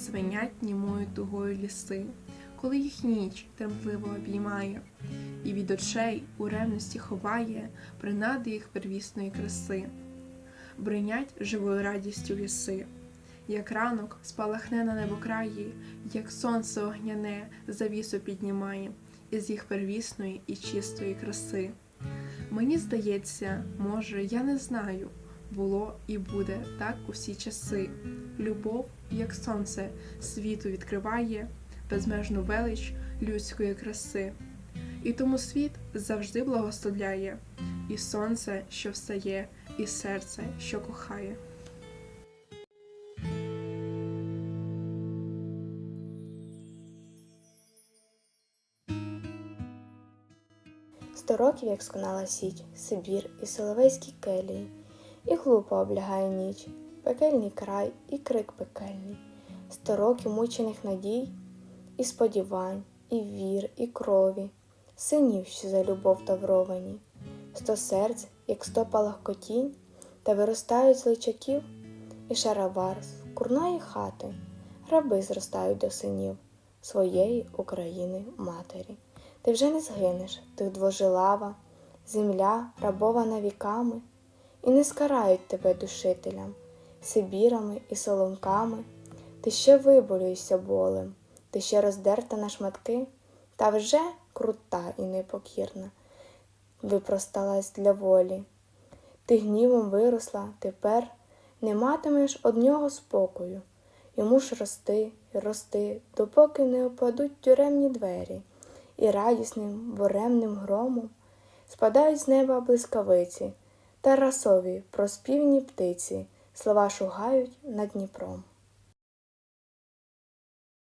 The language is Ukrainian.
звенять німою тугою ліси, коли їх ніч тремтливо обіймає, і від очей у ревності ховає принади їх первісної краси, бринять живою радістю ліси, як ранок спалахне на небокраї, як сонце огняне завісу піднімає із їх первісної і чистої краси. Мені здається, може, я не знаю, було і буде так усі часи. Любов, як сонце, світу відкриває безмежну велич людської краси. І тому світ завжди благословляє, і сонце, що встає, і серце, що кохає. Сто років, як сконала січ, Сибір і соловейські келії, і глупо облягає ніч, пекельний край і крик пекельний, сто років мучених надій, і сподівань, і вір, і крові, синів, що за любов тавровані, сто серць, як сто палахкотінь, та виростають з личаків, і шаровар з курної хати, раби зростають до синів своєї України матері. Ти вже не згинеш, ти двожилава, земля рабована віками, і не скарають тебе душителям, сибірами і соломками. Ти ще виболюєшся болем, ти ще роздерта на шматки, та вже крута і непокірна, випросталась для волі. Ти гнівом виросла, тепер не матимеш од нього спокою. Йому ж рости рости, допоки не опадуть тюремні двері і радісним буремним громом спадають з неба блискавиці, та про проспівні птиці слова шугають над Дніпром.